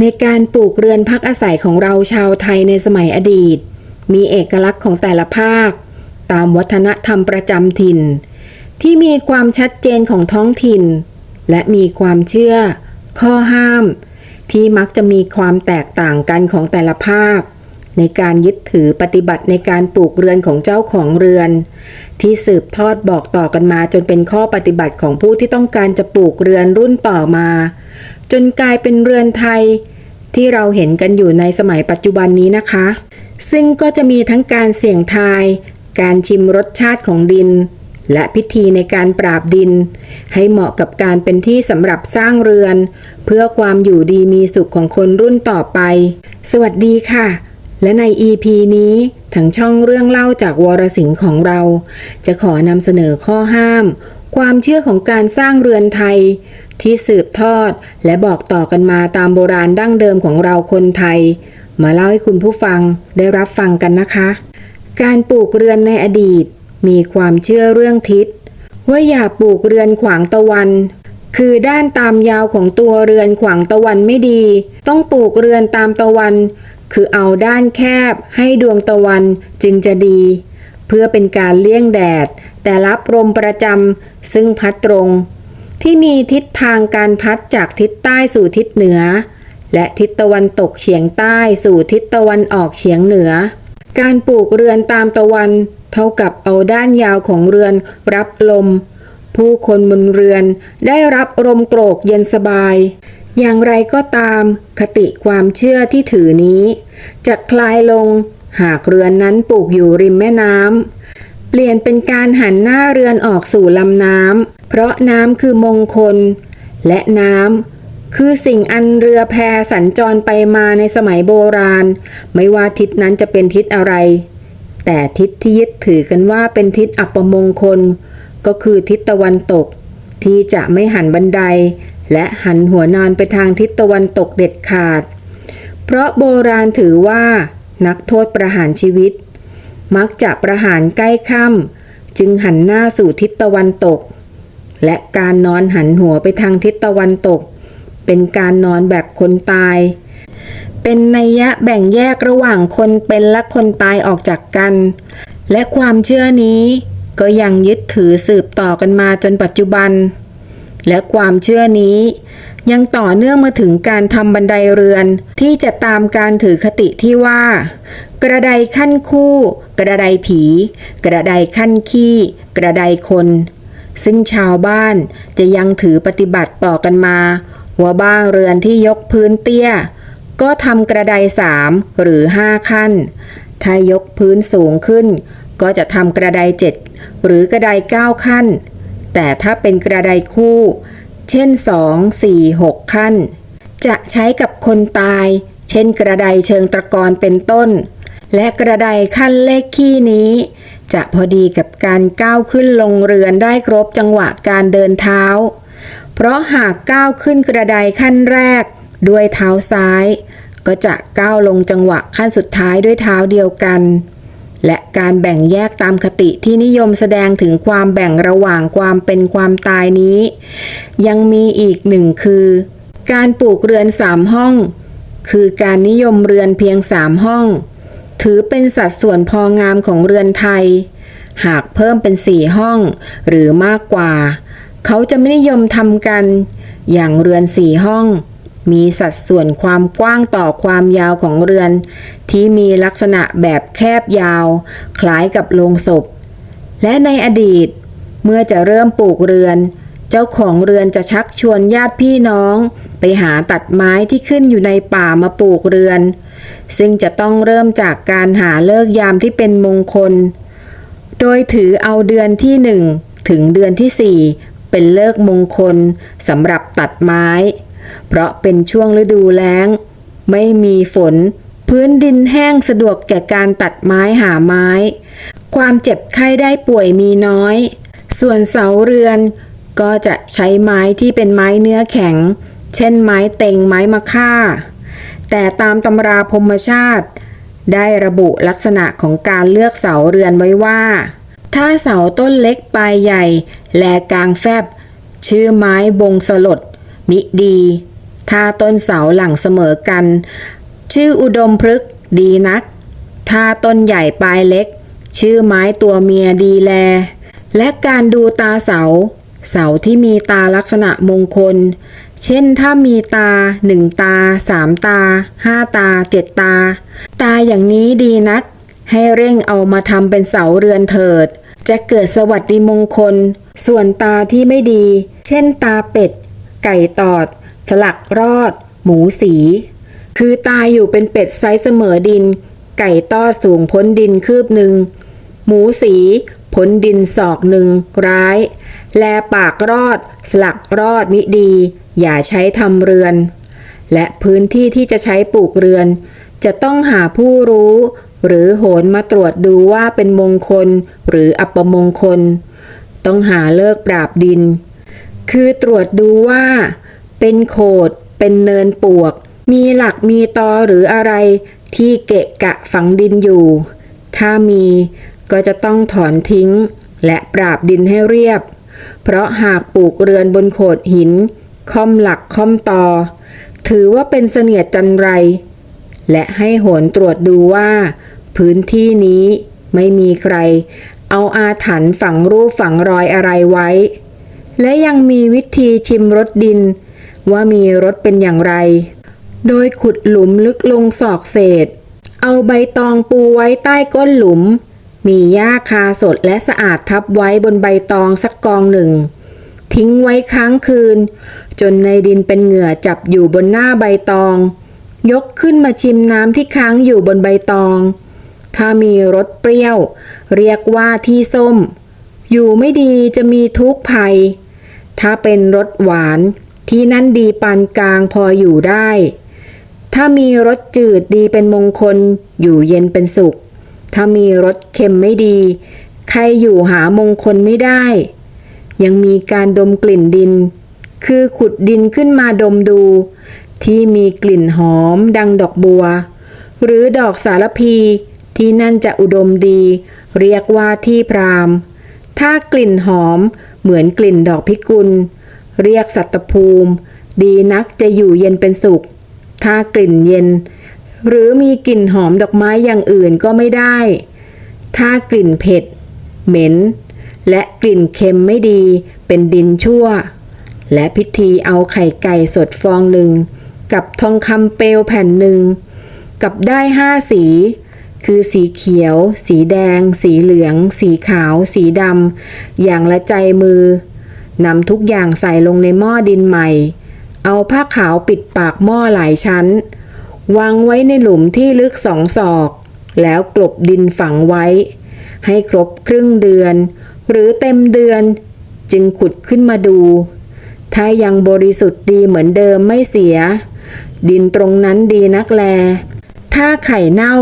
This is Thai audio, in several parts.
ในการปลูกเรือนพักอาศัยของเราชาวไทยในสมัยอดีต มีเอกลักษณ์ของแต่ละภาค ตามวัฒนธรรมประจำถิ่น ที่มีความชัดเจนของท้องถิ่น และมีความเชื่อ ข้อห้าม ที่มักจะมีความแตกต่างกันของแต่ละภาค ในการยึดถือปฏิบัติในการปลูกเรือนของเจ้าของเรือน ที่สืบทอดบอกต่อกันมาจนเป็นข้อปฏิบัติของผู้ที่ต้องการจะปลูกเรือนรุ่นต่อมา จนกลายเป็นเรือนไทย ที่เราเห็นกันอยู่ในสมัยปัจจุบันนี้นะคะ ซึ่งก็จะมีทั้งการเสี่ยงทาย การชิมรสชาติของดิน และพิธีในการปราบดิน ให้เหมาะกับการเป็นที่สำหรับสร้างเรือน เพื่อความอยู่ดีมีสุขของคนรุ่นต่อไป สวัสดีค่ะและใน EP นี้ทางช่องเรื่องเล่าจากวรสิงห์ของเรา จะขอนำเสนอข้อห้าม ความเชื่อของการสร้างเรือนไทย ที่สืบทอดและบอกต่อกันมาตามโบราณดั้งเดิมของเราคนไทย มาเล่าให้คุณผู้ฟังได้รับฟังกันนะคะ การปลูกเรือนในอดีต มีความเชื่อเรื่องทิศ ว่าอย่าปลูกเรือนขวางตะวัน คือด้านตามยาวของตัวเรือนขวางตะวันไม่ดี ต้องปลูกเรือนตามตะวัน คือเอาด้านแคบให้ดวงตะวันจึงจะดี พื่อเป็นการเลี่ยงแดด แต่รับลมประจำซึ่งพัดตรง ที่มีทิศทางการพัดจากทิศใต้สู่ทิศเหนือ และทิศตะวันตกเฉียงใต้สู่ทิศตะวันออกเฉียงเหนือ การปลูกเรือนตามตะวัน เท่ากับเอาด้านยาวของเรือนรับลม ผู้คนบนเรือนได้รับลมโกรกเย็นสบายอย่างไรก็ตาม คติความเชื่อที่ถือนี้จะคลายลง หากเรือนนั้นปลูกอยู่ริมแม่น้ำเปลี่ยนเป็นการหันหน้าเรือนออกสู่ลำน้ำเพราะน้ำคือมงคล และน้ำคือสิ่งอันเรือแพสัญจรไปมาในสมัยโบราณ ไม่ว่าทิศนั้นจะเป็นทิศอะไร แต่ทิศที่ยึดถือกันว่าเป็นทิศอัปมงคล ก็คือทิศตะวันตก ที่จะไม่หันบันได และหันหัวนอนไปทางทิศตะวันตกเด็ดขาด เพราะโบราณถือว่า นักโทษประหารชีวิต มักจะประหารใกล้ค่ำจึงหันหน้าสู่ทิศตะวันตก และการนอนหันหัวไปทางทิศตะวันตก เป็นการนอนแบบคนตาย เป็นนัยยะแบ่งแยกระหว่างคนเป็นและคนตายออกจากกัน และความเชื่อนี้ก็ยังยึดถือสืบต่อกันมาจนปัจจุบัน และความเชื่อนี้ ยังต่อเนื่องมาถึงการทำบันไดเรือน ที่จะตามการถือคติที่ว่า กระไดขั้นคู่ กระไดผี กระไดขั้นขี้ กระไดคน ซึ่งชาวบ้านจะยังถือปฏิบัติต่อกันมาว่าบ้านเรือนที่ยกพื้นเตี้ย ก็ทำกระไดสามหรือห้าขั้น ถ้ายกพื้นสูงขึ้น ก็จะทำกระไดเจ็ดหรือกระไดเก้าขั้น แต่ถ้าเป็นกระไดคู่ เช่น 2 4 6 ขั้น จะใช้กับคนตาย เช่นกระไดเชิงตะกอนเป็นต้น และกระไดขั้นเลขขี้นี้ จะพอดีกับการก้าวขึ้นลงเรือนได้ครบจังหวะการเดินเท้า เพราะหากก้าวขึ้นกระไดขั้นแรกด้วยเท้าซ้าย ก็จะก้าวลงจังหวะขั้นสุดท้ายด้วยเท้าเดียวกัน และการแบ่งแยกตามคติที่นิยมแสดงถึงความแบ่งระหว่างความเป็นความตายนี้ ยังมีอีกหนึ่งคือ การปลูกเรือนสามห้อง คือการนิยมเรือนเพียงสามห้อง ถือเป็นสัดส่วนพองามของเรือนไทย หากเพิ่มเป็นสี่ห้อง หรือมากกว่า เขาจะไม่นิยมทำกัน อย่างเรือนสี่ห้อง มีสัดส่วนความกว้างต่อความยาวของเรือน ที่มีลักษณะแบบแคบยาว คล้ายกับโลงศพ และในอดีต เมื่อจะเริ่มปลูกเรือน เจ้าของเรือนจะชักชวนญาติพี่น้อง ไปหาตัดไม้ที่ขึ้นอยู่ในป่ามาปลูกเรือน ซึ่งจะต้องเริ่มจากการหาเลิกยามที่เป็นมงคล โดยถือเอาเดือนที่หนึ่งถึงเดือนที่สี่เป็นเลิกมงคลสำหรับตัดไม้ เพราะเป็นช่วงฤดูแล้ง ไม่มีฝน พื้นดินแห้งสะดวกแก่การตัดไม้หาไม้ ความเจ็บไข้ได้ป่วยมีน้อย ส่วนเสาเรือนก็จะใช้ไม้ที่เป็นไม้เนื้อแข็ง เช่นไม้เต็งไม้มะค่า แต่ตามตำราพรหมชาติ ได้ระบุลักษณะของการเลือกเสาเรือนไว้ว่า ถ้าเสาต้นเล็กปลายใหญ่ แลกลางแฟบ ชื่อไม้บงสลด มิดีถ้าต้นเสาหลังเสมอกัน ชื่ออุดมพฤกษ์ดีนัก ถ้าต้นใหญ่ปลายเล็ก ชื่อไม้ตัวเมียดีแล และการดูตาเสา เสาที่มีตาลักษณะมงคล เช่นถ้ามีตาหนึ่งตาสามตาห้าตาเจ็ดตา ตาอย่างนี้ดีนัก ให้เร่งเอามาทำเป็นเสาเรือนเถิด จะเกิดสวัสดิมงคล ส่วนตาที่ไม่ดี เช่นตาเป็ด ไก่ตอดสลักรอด หมูสี คือตายอยู่เป็นเป็ดไซส์เสมอดิน ไก่ต้อสูงพ้นดินคืบหนึ่ง หมูสีพ้นดินศอกหนึ่งร้าย แลปากรอด สลักรอดมิดี อย่าใช้ทำเรือน และพื้นที่ที่จะใช้ปลูกเรือน จะต้องหาผู้รู้ หรือโหนมาตรวจดูว่าเป็นมงคล หรืออัปมงคล ต้องหาเลิกปราบดิน คือตรวจดูว่า เป็นโขด เป็นเนินปวก มีหลักมีตอหรืออะไรที่เกะกะฝังดินอยู่ ถ้ามีก็จะต้องถอนทิ้ง และปราบดินให้เรียบ เพราะหากปลูกเรือนบนโขดหิน ค่อมหลักค่อมตอ ถือว่าเป็นเสนียดจันไร และให้โหนตรวจดูว่า พื้นที่นี้ไม่มีใคร เอาอาถรรพ์ฝังรูปฝังรอยอะไรไว้ และยังมีวิธีชิมรสดิน ว่ามีรสเป็นอย่างไร โดยขุดหลุมลึกลงศอกเศษ เอาใบตองปูไว้ใต้ก้นหลุม มีหญ้าคาสดและสะอาดทับไว้บนใบตองสักกองหนึ่ง ทิ้งไว้ค้างคืน จนในดินเป็นเหงื่อจับอยู่บนหน้าใบตอง ยกขึ้นมาชิมน้ำที่ค้างอยู่บนใบตอง ถ้ามีรสเปรี้ยว เรียกว่าที่ส้มอยู่ไม่ดีจะมีทุกข์ภัย ถ้าเป็นรสหวานที่นั่นดีปานกลางพออยู่ได้ ถ้ามีรสจืดดีเป็นมงคลอยู่เย็นเป็นสุข ถ้ามีรสเค็มไม่ดี ใครอยู่หามงคลไม่ได้ ยังมีการดมกลิ่นดิน คือขุดดินขึ้นมาดมดู ที่มีกลิ่นหอมดังดอกบัว หรือดอกสารพีที่นั่นจะอุดมดี เรียกว่าที่พราม ถ้ากลิ่นหอมเหมือนกลิ่นดอกพิกุล เรียกสัตตภูมิ ดีนักจะอยู่เย็นเป็นสุข ถ้ากลิ่นเย็น หรือมีกลิ่นหอมดอกไม้อย่างอื่นก็ไม่ได้ ถ้ากลิ่นเผ็ด เหม็น และกลิ่นเค็มไม่ดีเป็นดินชั่ว และพิธีเอาไข่ไก่สดฟองหนึ่ง กับทองคำเปลวแผ่นหนึ่ง กับได้ห้าสี คือสีเขียว สีแดง สีเหลือง สีขาว สีดำอย่างละใจมือนำทุกอย่างใส่ลงในหม้อดินใหม่ เอาผ้าขาวปิดปากหม้อหลายชั้น วางไว้ในหลุมที่ลึกสองศอก แล้วกลบดินฝังไว้ ให้ครบครึ่งเดือน หรือเต็มเดือนจึงขุดขึ้นมาดู ถ้ายังบริสุทธิ์ดีเหมือนเดิมไม่เสีย ดินตรงนั้นดีนักแล ถ้าไข่เน่า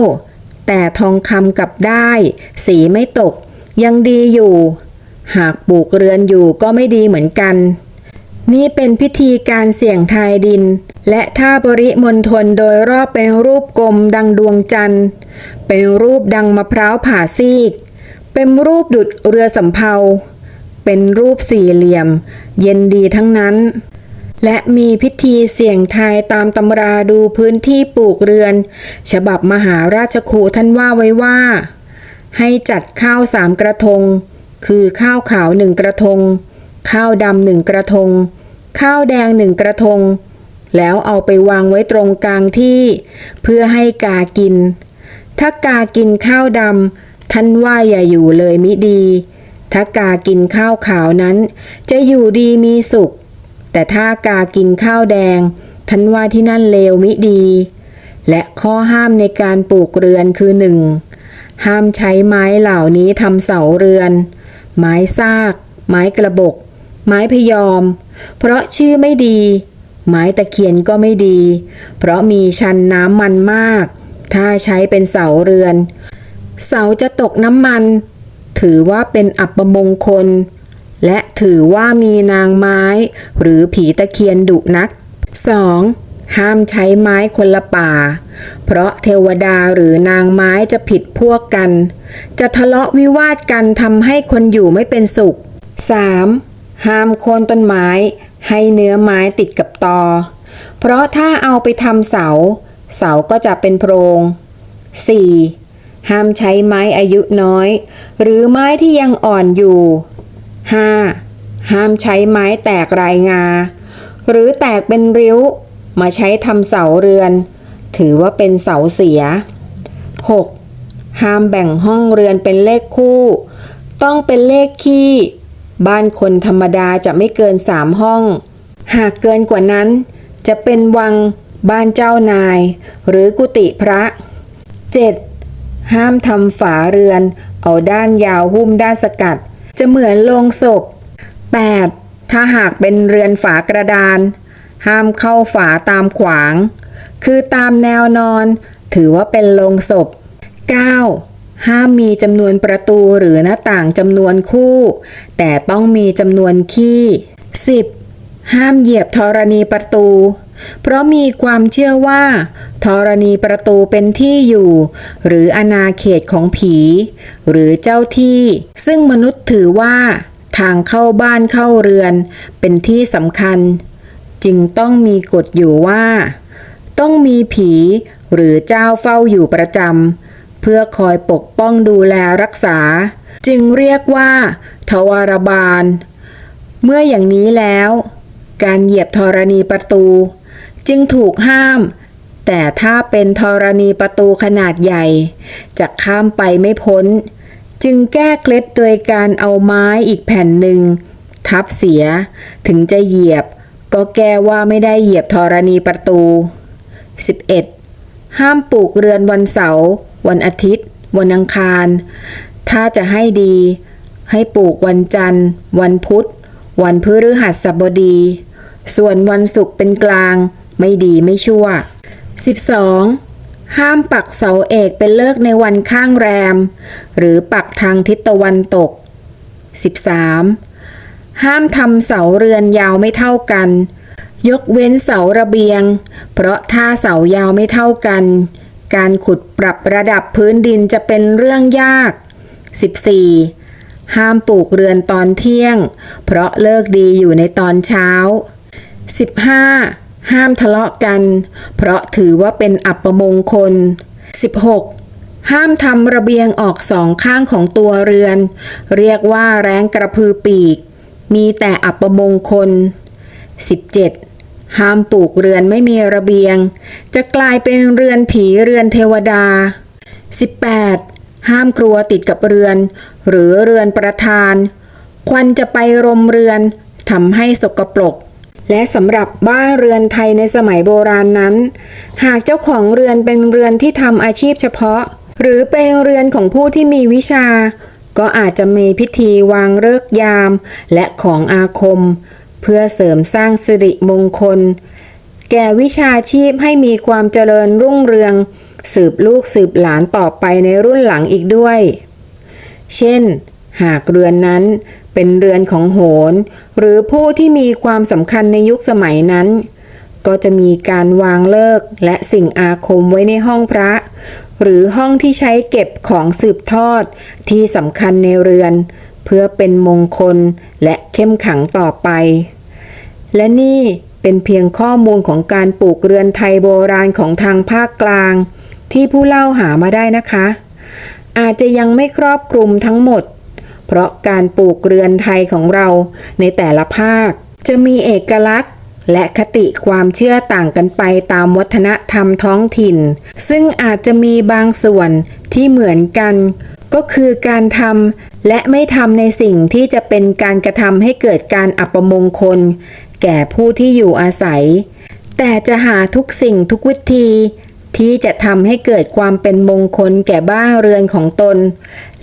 แต่ทองคำกลับได้ สีไม่ตก ยังดีอยู่ หากปลูกเรือนอยู่ก็ไม่ดีเหมือนกัน นี่เป็นพิธีการเสี่ยงทายดิน และถ้าบริมณฑลโดยรอบเป็นรูปกลมดังดวงจันทร์ เป็นรูปดังมะพร้าวผ่าซีก เป็นรูปดุดเรือสำเภา เป็นรูปสี่เหลี่ยม เย็นดีทั้งนั้น และมีพิธีเสี่ยงทายตามตำราดูพื้นที่ปลูกเรือน ฉบับมหาราชครูท่านว่าไว้ว่า ให้จัดข้าวสามกระทง คือข้าวขาวหนึ่งกระทง ข้าวดำหนึ่งกระทง ข้าวแดงหนึ่งกระทง แล้วเอาไปวางไว้ตรงกลางที่ เพื่อให้กากิน ถ้ากากินข้าวดำท่านว่าอย่าอยู่เลยมิดี ถ้ากากินข้าวขาวนั้น จะอยู่ดีมีสุข แต่ถ้ากากินข้าวแดงท่านว่าที่นั่นเลวมิดี และข้อห้ามในการปลูกเรือนคือหนึ่งห้ามใช้ไม้เหล่านี้ทำเสาเรือน ไม้ซาก ไม้กระบก ไม้พยอม เพราะชื่อไม่ดี ไม้ตะเคียนก็ไม่ดี เพราะมีชันน้ำมันมาก ถ้าใช้เป็นเสาเรือน เสาจะตกน้ำมัน ถือว่าเป็นอัปมงคล และถือว่ามีนางไม้ หรือผีตะเคียนดุนัก 2. ห้ามใช้ไม้คนละป่า เพราะเทวดาหรือนางไม้จะผิดพวกกัน จะทะเลาะวิวาทกันทำให้คนอยู่ไม่เป็นสุข 3. ห้ามโคนต้นไม้ ให้เนื้อไม้ติดกับตอ เพราะถ้าเอาไปทำเสา เสาก็จะเป็นโพรง 4. ห้ามใช้ไม้อายุน้อย หรือไม้ที่ยังอ่อนอยู่ 5. ห้ามใช้ไม้แตกรายงา หรือแตกเป็นริ้ว มาใช้ทำเสาเรือน ถือว่าเป็นเสาเสีย 6. ห้ามแบ่งห้องเรือนเป็นเลขคู่ ต้องเป็นเลขคี่ บ้านคนธรรมดาจะไม่เกินสามห้อง หากเกินกว่านั้น จะเป็นวังบ้านเจ้านาย หรือกุฏิพระ 7. ห้ามทำฝาเรือน เอาด้านยาวหุ้มด้านสกัด จะเหมือนโลงศพ 8. ถ้าหากเป็นเรือนฝากระดาน ห้ามเข้าฝาตามขวาง คือตามแนวนอน ถือว่าเป็นโลงศพ 9. ห้ามมีจำนวนประตูหรือหน้าต่างจำนวนคู่ แต่ต้องมีจำนวนขี้ 10. ห้ามเหยียบธรณีประตู เพราะมีความเชื่อว่าธรณีประตูเป็นที่อยู่ หรืออาณาเขตของผี หรือเจ้าที่ ซึ่งมนุษย์ถือว่า ทางเข้าบ้านเข้าเรือน เป็นที่สำคัญ จึงต้องมีกฎอยู่ว่า ต้องมีผีหรือเจ้าเฝ้าอยู่ประจำเพื่อคอยปกป้องดูแลรักษา จึงเรียกว่า ทวารบาล เมื่ออย่างนี้แล้ว การเหยียบธรณีประตู จึงถูกห้ามแต่ถ้าเป็นธรณีประตูขนาดใหญ่จะข้ามไปไม่พ้น จึงแก้เคล็ดโดยการเอาไม้อีกแผ่นหนึ่ง ทับเสียถึงจะเหยียบ ก็แก้ว่าไม่ได้เหยียบธรณีประตู 11. ห้ามปลูกเรือนวันเสาร์วันอาทิตย์ วันอังคาร ถ้าจะให้ดี ให้ปลูกวันจันทร์ วันพุธ วันพฤหัสบดี ส่วนวันศุกร์เป็นกลาง ไม่ดีไม่ชั่ว 12. ห้ามปักเสาเอกเป็นเลิกในวันข้างแรม หรือปักทางทิศตะวันตก 13. ห้ามทำเสาเรือนยาวไม่เท่ากัน ยกเว้นเสาระเบียง เพราะถ้าเสายาวไม่เท่ากัน การขุดปรับระดับพื้นดินจะเป็นเรื่องยาก 14. ห้ามปลูกเรือนตอนเที่ยง เพราะเลิกดีอยู่ในตอนเช้า 15. ห้ามทะเลาะกัน เพราะถือว่าเป็นอัปมงคล 16. ห้ามทำระเบียงออกสองข้างของตัวเรือน เรียกว่าแรงกระพือปีก มีแต่อัปมงคล 17. ห้ามปลูกเรือนไม่มีระเบียง จะกลายเป็นเรือนผีเรือนเทวดา 18. ห้ามครัวติดกับเรือน หรือเรือนประธาน ควันจะไปรมเรือนทำให้สกปรก และสำหรับบ้านเรือนไทยในสมัยโบราณนั้น หากเจ้าของเรือนเป็นเรือนที่ทำอาชีพเฉพาะ หรือเป็นเรือนของผู้ที่มีวิชา ก็อาจจะมีพิธีวางเลิกยาม และของอาคม เพื่อเสริมสร้างสิริมงคล แก่วิชาชีพให้มีความเจริญรุ่งเรือง สืบลูกสืบหลานต่อไปในรุ่นหลังอีกด้วย เช่น หากเรือนนั้น เป็นเรือนของโหรหรือผู้ที่มีความสำคัญในยุคสมัยนั้น ก็จะมีการวางเลิกและสิ่งอาคมไว้ในห้องพระ หรือห้องที่ใช้เก็บของสืบทอดที่สำคัญในเรือน เพื่อเป็นมงคลและเข้มขังต่อไป และนี่เป็นเพียงข้อมูลของการปลูกเรือนไทยโบราณของทางภาคกลาง ที่ผู้เล่าหามาได้นะคะ อาจจะยังไม่ครอบคลุมทั้งหมด เพราะการปลูกเรือนไทยของเราในแต่ละภาค จะมีเอกลักษณ์และคติความเชื่อต่างกันไปตามวัฒนธรรมท้องถิ่น ซึ่งอาจจะมีบางส่วนที่เหมือนกัน ก็คือการทำและไม่ทำในสิ่งที่จะเป็นการกระทำให้เกิดการอัปมงคล แก่ผู้ที่อยู่อาศัย แต่จะหาทุกสิ่งทุกวิธี ที่จะทำให้เกิดความเป็นมงคลแก่บ้านเรือนของตน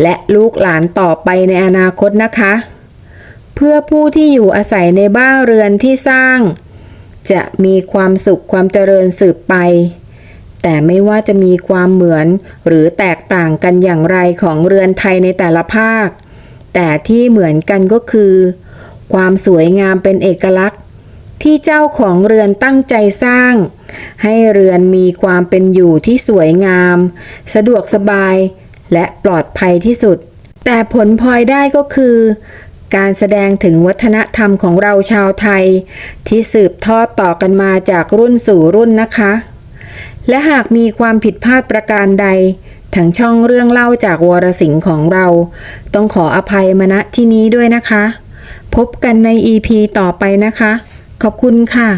และลูกหลานต่อไปในอนาคตนะคะ เพื่อผู้ที่อยู่อาศัยในบ้านเรือนที่สร้าง จะมีความสุขความเจริญสืบไป แต่ไม่ว่าจะมีความเหมือนหรือแตกต่างกันอย่างไรของเรือนไทยในแต่ละภาค แต่ที่เหมือนกันก็คือ ความสวยงามเป็นเอกลักษณ์ ที่เจ้าของเรือนตั้งใจสร้าง ให้เรือนมีความเป็นอยู่ที่สวยงาม สะดวกสบาย และปลอดภัยที่สุด แต่ผลพลอยได้ก็คือ การแสดงถึงวัฒนธรรมของเราชาวไทย ที่สืบทอดต่อกันมาจากรุ่นสู่รุ่นนะคะ และหากมีความผิดพลาดประการใดทางช่องเรื่องเล่าจากวรสิงห์ของเรา ต้องขออภัยมาณที่นี้ด้วยนะคะ พบกันใน EP ต่อไปนะคะ ขอบคุณค่ะ